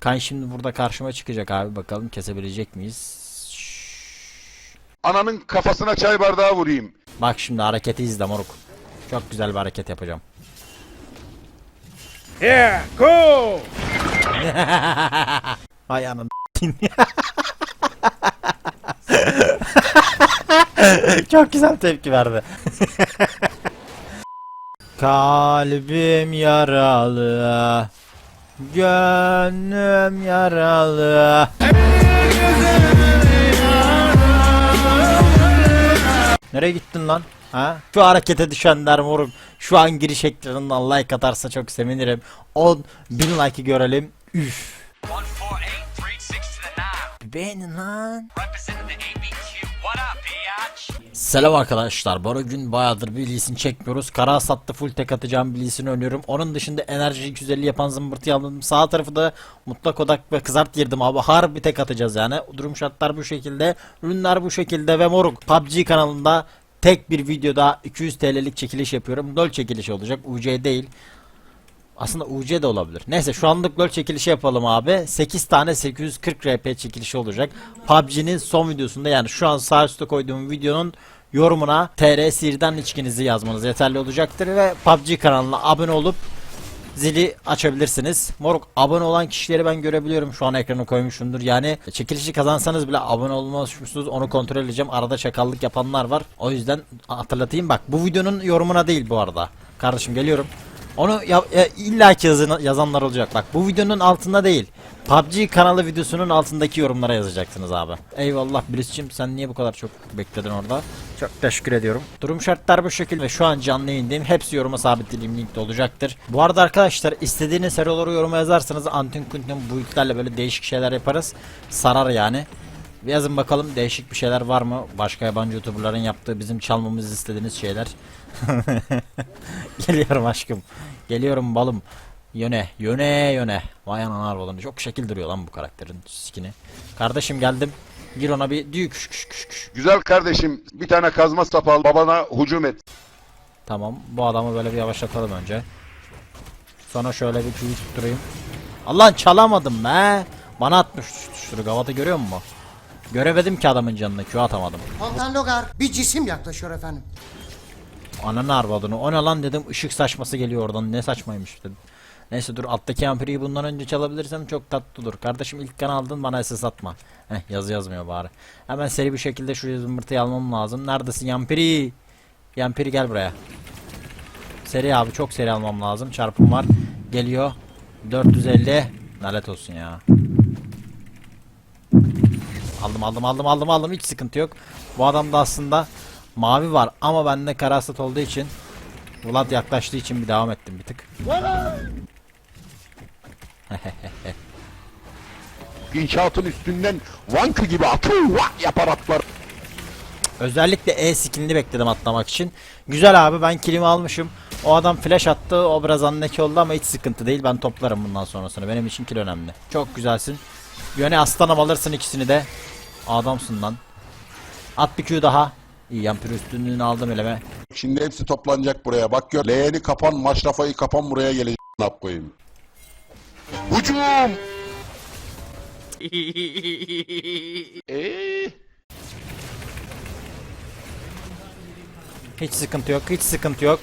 Kan şimdi burada karşıma çıkacak abi bakalım kesebilecek miyiz? Ananın kafasına çay bardağı vurayım. Bak şimdi hareketi izle moruk. Çok güzel bir hareket yapacağım. Yeah, go! Hay anam. Çok güzel tepki verdi. Kalbim yaralı. Gönlüm yaralı. Nereye gittin lan? Ha? Şu harekete düşenler moruk. Şu an giriş ekranından like atarsa çok sevinirim. 10 bin like'ı görelim. Üf. 148, 36 to the 9. Beğenin lan. Selam arkadaşlar. Bugün bayağıdır bilisini çekmiyoruz. Kara sattı full tek atacağım bilisini oynuyorum. Onun dışında enerji 250 yapan zımbırtı aldım. Sağ tarafı da mutlak odak ve kızart girdim abi. Harbi tek atacağız yani. Durum şartlar bu şekilde. Ürünler bu şekilde ve moruk. PUBG kanalında tek bir videoda 200 TL'lik çekiliş yapıyorum. LOL çekilişi olacak. UC değil. Aslında UC de olabilir. Neyse şu anlık LoL çekilişi yapalım abi. 8 tane 840 RP çekilişi olacak. PUBG'nin son videosunda yani şu an sağ üstte koyduğum videonun yorumuna TR Sir'den içkinizi yazmanız yeterli olacaktır ve PUBG kanalına abone olup zili açabilirsiniz. Moruk abone olan kişileri ben görebiliyorum. Şu an ekrana koymuşumdur. Yani çekilişi kazansanız bile abone olmazsınız onu kontrol edeceğim. Arada çakallık yapanlar var. O yüzden hatırlatayım bak. Bu videonun yorumuna değil bu arada. Kardeşim geliyorum. Onu ya, ya, illaki yazın, yazanlar olacak. Bak bu videonun altında değil. PUBG kanalı videosunun altındaki yorumlara yazacaksınız abi. Eyvallah Blitz'cim sen niye bu kadar çok bekledin orada? Çok teşekkür ediyorum. Durum şartlar bu şekilde ve şu an canlı yayındayım. Hepsi yoruma sabitlediğim linkte olacaktır. Bu arada arkadaşlar istediğiniz serileri yoruma yazarsanız antin kuntin boyutlarla böyle değişik şeyler yaparız. Sarar yani. Yazın bakalım değişik bir şeyler var mı? Başka yabancı youtuberların yaptığı bizim çalmamızı istediğiniz şeyler. Geliyorum aşkım. Geliyorum balım. Yöne, yöne, yöne. Vay anana arabalarını. Çok şekil duruyor lan bu karakterin skini. Kardeşim geldim. Gir ona bir düğü küş küş küş küş. Güzel kardeşim bir tane kazma sap al babana hücum et. Tamam. Bu adamı böyle bir yavaşlatalım önce. Sonra şöyle bir tüy tutturayım. Allah'ın çalamadım be. Bana atmış tutuşturu. Gavatı görüyor musun? Göremedim ki adamın canını. Q atamadım. Altan Logar bir cisim yaklaşıyor efendim. Ananı arvadını. O ne lan dedim. Işık saçması geliyor oradan. Ne saçmaymış dedim. Neyse dur alttaki amperiyi bundan önce çalabilirsem çok tatlı olur. Kardeşim ilk kan aldın bana SS atma. Heh yazı yazmıyor bari. Hemen seri bir şekilde şu zımbırtıyı almam lazım. Neredesin Yampiri? Yampiri gel buraya. Seri abi çok seri almam lazım. Çarpım var. Geliyor. 450. Lanet olsun ya. Aldım aldım aldım aldım aldım hiç sıkıntı yok. Bu adamda aslında mavi var ama bende karasat olduğu için Vlad yaklaştığı için bir devam ettim bir tık. İnşaatın üstünden vankı gibi atıl vak yapar atlar. Özellikle E skillini bekledim atlamak için. Güzel abi ben kilimi almışım. O adam flash attı. O biraz anneki oldu ama hiç sıkıntı değil. Ben toplarım bundan sonrasını. Benim için kill önemli. Çok güzelsin. Yöne aslanım alırsın ikisini de. Adamsın lan. At bir Q daha. İyi yampir üstünlüğünü aldım eleme. Şimdi hepsi toplanacak buraya. Bak gör. Leğeni kapan, maşrafayı kapan buraya gelecek. Ne koyayım. Hücum! Eee? Hiç sıkıntı yok. Hiç sıkıntı yok.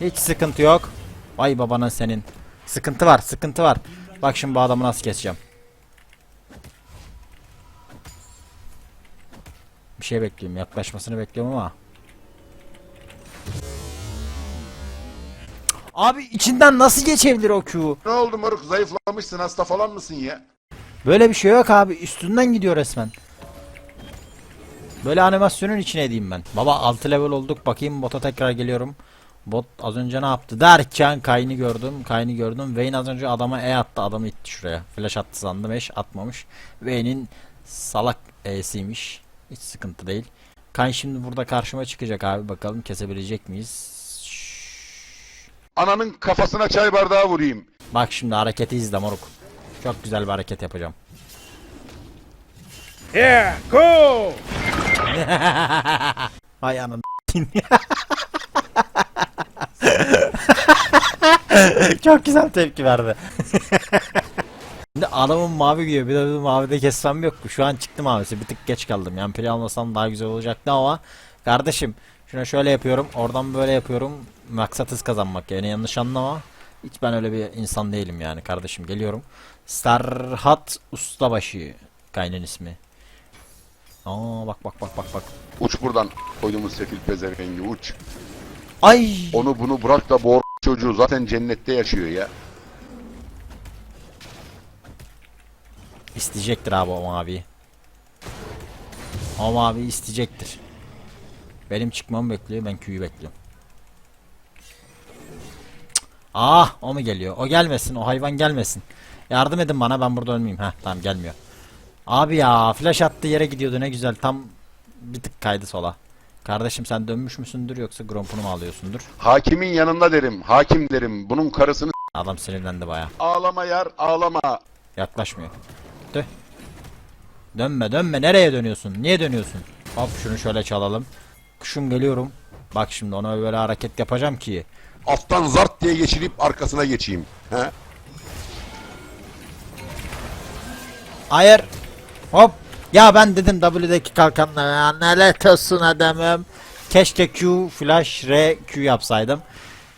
Hiç sıkıntı yok. Vay babana senin. Sıkıntı var. Sıkıntı var. Bak şimdi bu adamı nasıl keseceğim. Bir şey bekliyorum. Yaklaşmasını bekliyorum ama. Abi içinden nasıl geçebilir o Q? Ne oldu moruk? Zayıflamışsın, hasta falan mısın ya? Böyle bir şey yok abi. Üstünden gidiyor resmen. Böyle animasyonun içine edeyim ben. Baba 6 level olduk. Bakayım bota tekrar geliyorum. Bot az önce ne yaptı derken Kayn'i gördüm. Kayn'i gördüm. Vayne az önce adama E attı. Adamı itti şuraya. Flash attı sandım. Eş atmamış. Vayne'in salak E'siymiş. Hiç sıkıntı değil. Kayn şimdi burada karşıma çıkacak abi. Bakalım kesebilecek miyiz? Ananın kafasına çay bardağı vurayım. Bak şimdi hareketi izle moruk. Çok güzel bir hareket yapacağım. Yeah, go! Hay anam. Çok güzel tepki verdi. Adamın mavi giyiyor. Bir de bir mavide kessem yok? Şu an çıktı mavisi. Bir tık geç kaldım. Yani pili almasam daha güzel olacaktı ama kardeşim şuna şöyle yapıyorum. Oradan böyle yapıyorum. Maksat hız kazanmak. Yani yanlış anlama. Hiç ben öyle bir insan değilim yani kardeşim. Geliyorum. Serhat Ustabaşı. Kaynın ismi. Aa bak bak bak bak bak. Uç buradan koyduğumuz sefil pezevengi uç. Ay! Onu bunu bırak da bu çocuğu zaten cennette yaşıyor ya. İsteyecektir abi o maviyi. O mavi isteyecektir. Benim çıkmamı bekliyor ben Q'yu bekliyorum. Cık. Ah o mu geliyor? O gelmesin o hayvan gelmesin. Yardım edin bana ben burada ölmeyeyim. Heh tamam gelmiyor. Abi ya flash attığı yere gidiyordu ne güzel tam bir tık kaydı sola. Kardeşim sen dönmüş müsündür yoksa grompunu mu alıyorsundur? Hakimin yanında derim. Hakim derim. Bunun karısını Adam sinirlendi baya. ağlama yar ağlama. Yaklaşmıyor. Dö. Dönme dönme nereye dönüyorsun? Niye dönüyorsun? Hop şunu şöyle çalalım. Kuşum geliyorum. Bak şimdi ona böyle hareket yapacağım ki. Alttan zart diye geçirip arkasına geçeyim. He? Hayır. Hop. Ya ben dedim W'deki kalkanla ya olsun adamım. Keşke Q flash R Q yapsaydım.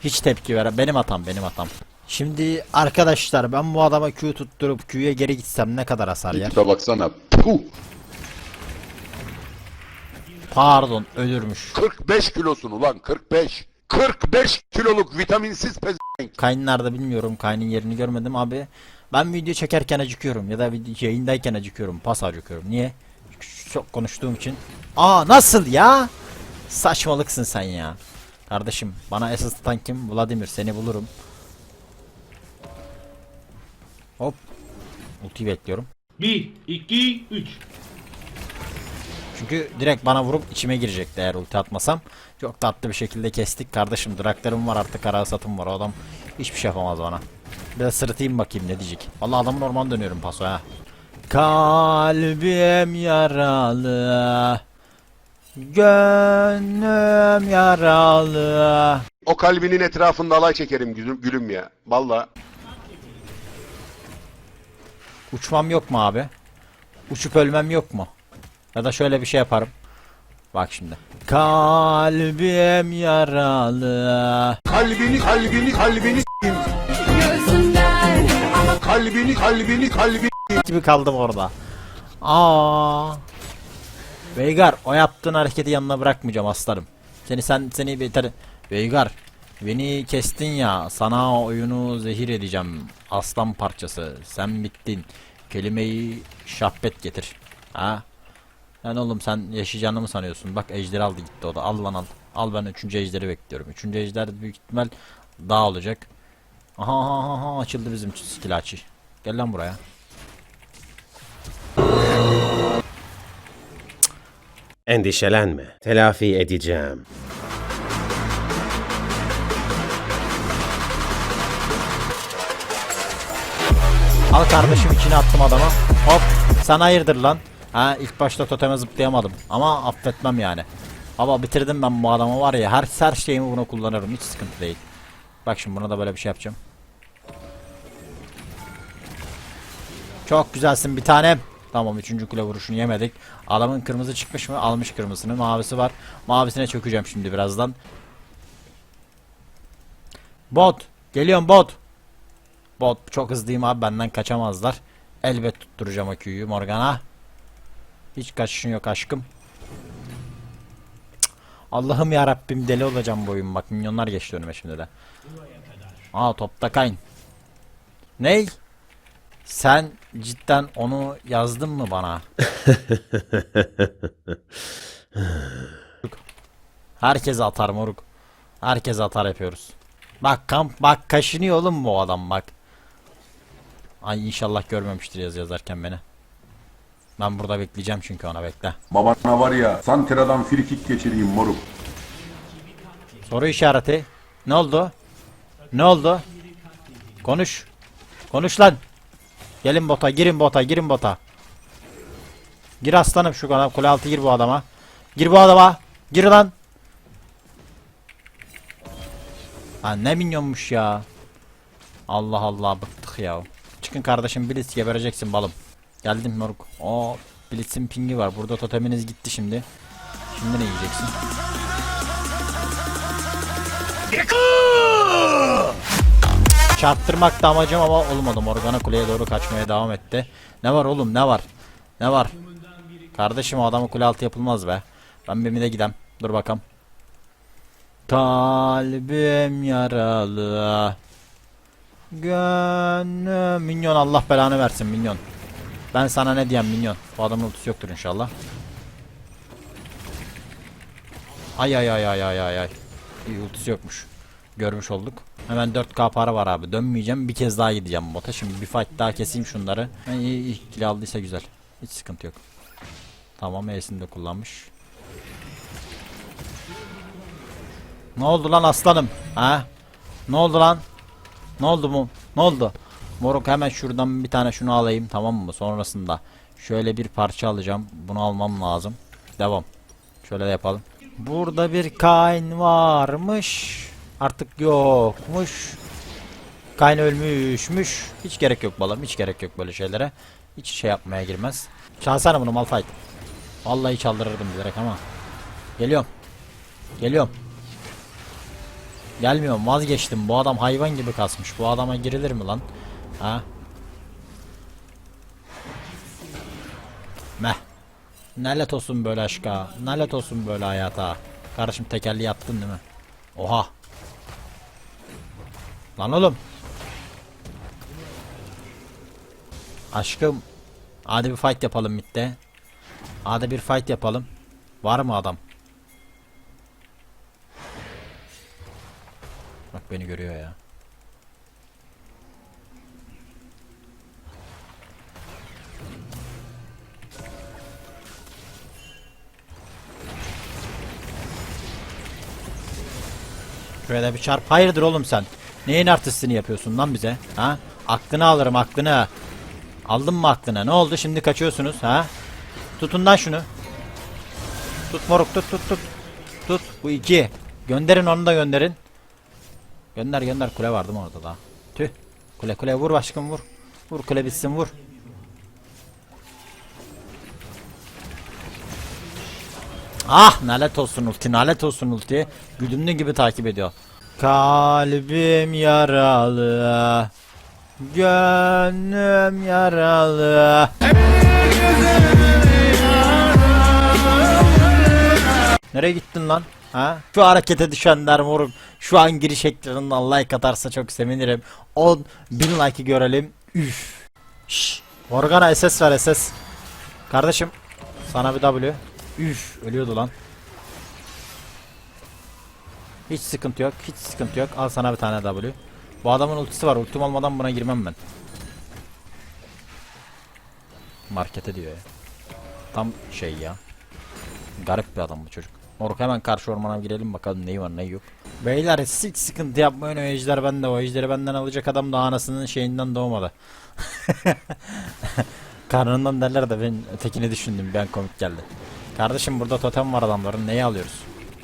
Hiç tepki veren benim hatam benim hatam. Şimdi arkadaşlar ben bu adama Q tutturup Q'ya geri gitsem ne kadar hasar yer? Tipe baksana. Puh. Pardon ölürmüş. 45 kilosun ulan 45. 45 kiloluk vitaminsiz pezevenk. Kayn nerede bilmiyorum. Kayn'ın yerini görmedim abi. Ben video çekerken acıkıyorum ya da video yayındayken acıkıyorum. Pas acıkıyorum. Niye? Çok konuştuğum için. Aa nasıl ya? Saçmalıksın sen ya. Kardeşim bana esas tutan kim? Vladimir seni bulurum. Hop. Ultiyi bekliyorum. 1, 2, 3. Çünkü direkt bana vurup içime girecekti eğer ulti atmasam. Çok tatlı bir şekilde kestik. Kardeşim draklarım var artık kara satım var. O adam hiçbir şey yapamaz bana. Bir de sırıtayım bakayım ne diyecek. Vallahi adamın orman dönüyorum paso ha. Kalbim yaralı. Gönlüm yaralı. O kalbinin etrafında alay çekerim gülüm, gülüm ya. Valla. Uçmam yok mu abi? Uçup ölmem yok mu? Ya da şöyle bir şey yaparım. Bak şimdi. Kalbim yaralı. Kalbini kalbini kalbini s**eyim. Kalbini kalbini kalbini gibi kaldım orada. Aa. Veigar o yaptığın hareketi yanına bırakmayacağım aslanım. Seni sen seni beter Veigar beni kestin ya sana oyunu zehir edeceğim. Aslan parçası sen bittin. Kelimeyi şahbet getir. Ha? Lan oğlum sen yaşayacağını mı sanıyorsun? Bak ejderi aldı gitti o da. Al lan al. Al ben üçüncü ejderi bekliyorum. Üçüncü ejder büyük ihtimal daha olacak. Aha aha aha açıldı bizim skill açı. Gel lan buraya. Endişelenme. Telafi edeceğim. Al kardeşim içine attım adama. Hop. Sen hayırdır lan. Ha ilk başta toteme zıplayamadım. Ama affetmem yani. Ama bitirdim ben bu adamı var ya. Her, her şeyimi buna kullanırım. Hiç sıkıntı değil. Bak şimdi buna da böyle bir şey yapacağım. Çok güzelsin bir tane. Tamam üçüncü kule vuruşunu yemedik. Adamın kırmızı çıkmış mı? Almış kırmızısını. Mavisi var. Mavisine çökeceğim şimdi birazdan. Bot. Geliyorum bot. Bot çok hızlıyım abi benden kaçamazlar. Elbet tutturacağım o Q'yu Morgana. Hiç kaçışın yok aşkım. Allah'ım ya Rabbim deli olacağım bu oyun bak milyonlar geçti önüme şimdi de. Aa topta kayn. Ney? Sen cidden onu yazdın mı bana? Herkes atar moruk. Herkes atar yapıyoruz. Bak kamp bak kaşınıyor oğlum bu adam bak. Ay inşallah görmemiştir yaz yazarken beni. Ben burada bekleyeceğim çünkü ona bekle. Babana var ya Santera'dan frikik geçireyim moruk. Soru işareti. Ne oldu? Ne oldu? Konuş. Konuş lan. Gelin bota, girin bota, girin bota. Gir aslanım şu kadar. Kule altı gir bu adama. Gir bu adama. Gir lan. Ha ne minyonmuş ya. Allah Allah bıktık ya. Çık aşkın kardeşim Blitz gebereceksin balım. Geldim moruk. O Blitz'in pingi var. Burada toteminiz gitti şimdi. Şimdi ne yiyeceksin? Çarptırmak da amacım ama olmadı. Morgana kuleye doğru kaçmaya devam etti. Ne var oğlum ne var? Ne var? Kardeşim o adamı kule altı yapılmaz be. Ben bir mide gidem. Dur bakalım. Kalbim yaralı. Gönlüm. Minyon Allah belanı versin minyon. Ben sana ne diyeyim minyon. Bu adamın ultisi yoktur inşallah. Ay ay ay ay ay ay ay. İyi ultisi yokmuş. Görmüş olduk. Hemen 4k para var abi. Dönmeyeceğim. Bir kez daha gideceğim bota. Şimdi bir fight daha keseyim şunları. Ben iyi, iyi kill aldıysa güzel. Hiç sıkıntı yok. Tamam E'sini de kullanmış. Ne oldu lan aslanım? Ha? Ne oldu lan? Ne oldu mu? Ne oldu? Moruk hemen şuradan bir tane şunu alayım tamam mı? Sonrasında şöyle bir parça alacağım. Bunu almam lazım. Devam. Şöyle de yapalım. Burada bir kain varmış. Artık yokmuş. Kain ölmüşmüş. Hiç gerek yok balım. Hiç gerek yok böyle şeylere. Hiç şey yapmaya girmez. Çalsana bunu Malphite. Vallahi çaldırırdım bilerek ama. Geliyorum. Geliyorum. Gelmiyorum vazgeçtim. Bu adam hayvan gibi kasmış. Bu adama girilir mi lan? Ha? Meh. Nalet olsun böyle aşka. Nalet olsun böyle hayata. Kardeşim tekerli yattın değil mi? Oha. Lan oğlum. Aşkım. Hadi bir fight yapalım mitte. Hadi bir fight yapalım. Var mı adam? Bak beni görüyor ya. Şöyle bir çarp. Hayırdır oğlum sen? Neyin artistini yapıyorsun lan bize? Ha? Aklını alırım aklını. Aldın mı aklına? Ne oldu şimdi kaçıyorsunuz ha? Tutun lan şunu. Tut moruk tut tut tut. Tut bu iki. Gönderin onu da gönderin. Gönder gönder kule vardı mı orada da? Tüh. Kule kule vur aşkım vur. Vur kule bitsin vur. Ah nalet olsun ulti nalet olsun ulti. Güdümlü gibi takip ediyor. Kalbim yaralı. Gönlüm yaralı. Nereye gittin lan? Ha? Şu harekete düşenler moruk. Şu an giriş ekranından like atarsa çok sevinirim. 10 bin like'ı görelim. Üf. Şş. Morgana SS ver SS. Kardeşim. Sana bir W. Üf. Ölüyordu lan. Hiç sıkıntı yok. Hiç sıkıntı yok. Al sana bir tane W. Bu adamın ultisi var. Ultim olmadan buna girmem ben. Markete diyor ya. Tam şey ya. Garip bir adam bu çocuk. Moruk hemen karşı ormana girelim bakalım neyi var neyi yok. Beyler hiç sıkıntı yapmayın o ejder bende o ejderi benden alacak adam da anasının şeyinden doğmadı. Karnından derler de ben ötekini düşündüm ben komik geldi. Kardeşim burada totem var adamların neyi alıyoruz?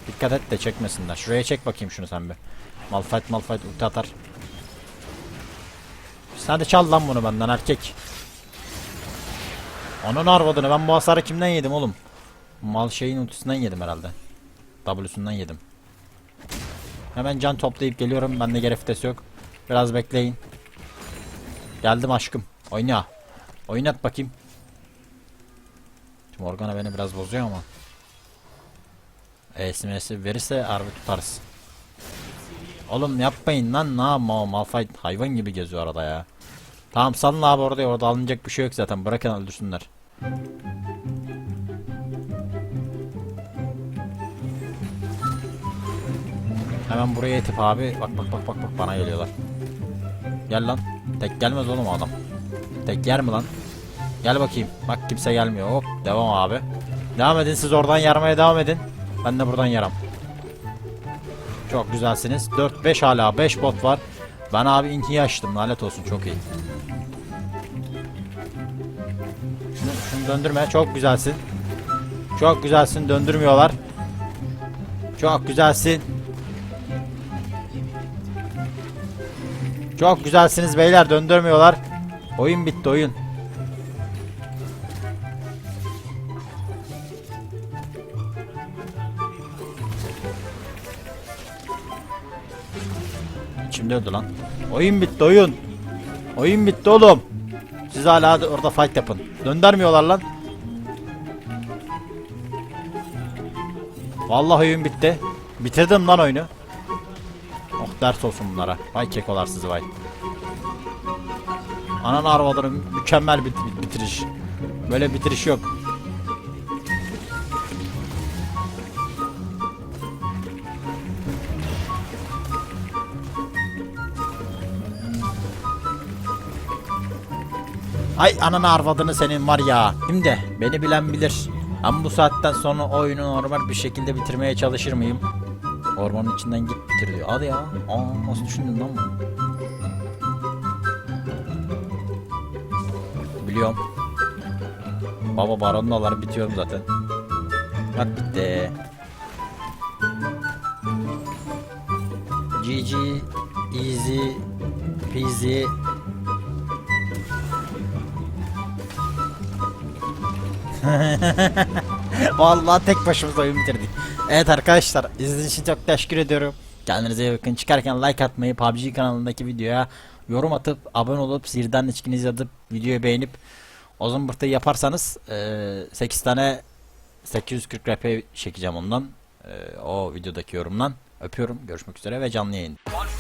Dikkat et de çekmesinler. Şuraya çek bakayım şunu sen bir. Malfight malfight ulti atar. Sen de çal lan bunu benden erkek. Onun arvadını ben bu hasarı kimden yedim oğlum? Mal şeyin ultisinden yedim herhalde. W'sundan yedim. Hemen can toplayıp geliyorum. Bende geri vites yok. Biraz bekleyin. Geldim aşkım. Oyna. Oynat bakayım. Şimdi Morgana beni biraz bozuyor ama. ESMS'i verirse harbi tutarız. Oğlum yapmayın lan ne yapma o Malphite hayvan gibi geziyor arada ya. Tamam salın abi orada orada alınacak bir şey yok zaten bırakın öldürsünler. Hemen buraya etip abi. Bak bak bak bak bak bana geliyorlar. Gel lan. Tek gelmez oğlum adam. Tek yer mi lan? Gel bakayım. Bak kimse gelmiyor. Hop devam abi. Devam edin siz oradan yarmaya devam edin. Ben de buradan yaram. Çok güzelsiniz. 4-5 hala 5 bot var. Ben abi intiyi açtım. Lanet olsun çok iyi. Şunu, şunu döndürme. Çok güzelsin. Çok güzelsin. Döndürmüyorlar. Çok güzelsin. Çok güzelsiniz beyler döndürmüyorlar. Oyun bitti oyun. İçimde öldü lan. Oyun bitti oyun. Oyun bitti oğlum. Siz hala orada fight yapın. Döndürmüyorlar lan. Vallahi oyun bitti. Bitirdim lan oyunu. Ders olsun bunlara. Vay kekolar sizi vay. Anan arvaların mükemmel bit- bitiriş. Böyle bitiriş yok. Ay ananı arvadını senin var ya. Şimdi beni bilen bilir. Ben bu saatten sonra oyunu normal bir şekilde bitirmeye çalışır mıyım? Ormanın içinden git bitir diyor. Hadi ya. Aa nasıl düşündün lan bunu? Biliyorum. Baba baronlalar bitiyorum zaten. Bak bitti. GG easy peasy Vallahi tek başımıza oyun bitirdik. Evet arkadaşlar izlediğiniz için çok teşekkür ediyorum. Kendinize iyi bakın. Çıkarken like atmayı, PUBG kanalındaki videoya yorum atıp, abone olup, zirden içkinizi yazıp, videoyu beğenip o zımbırtıyı yaparsanız eee 8 tane 840 RP çekeceğim ondan. Eee, o videodaki yorumdan. Öpüyorum. Görüşmek üzere ve canlı yayın. 148,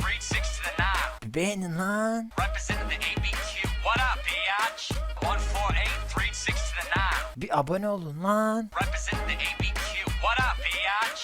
36 to the 9. Beğenin lan. Representing the ABQ. What up, biatch? 148, 36 to the 9. Bir abone olun lan.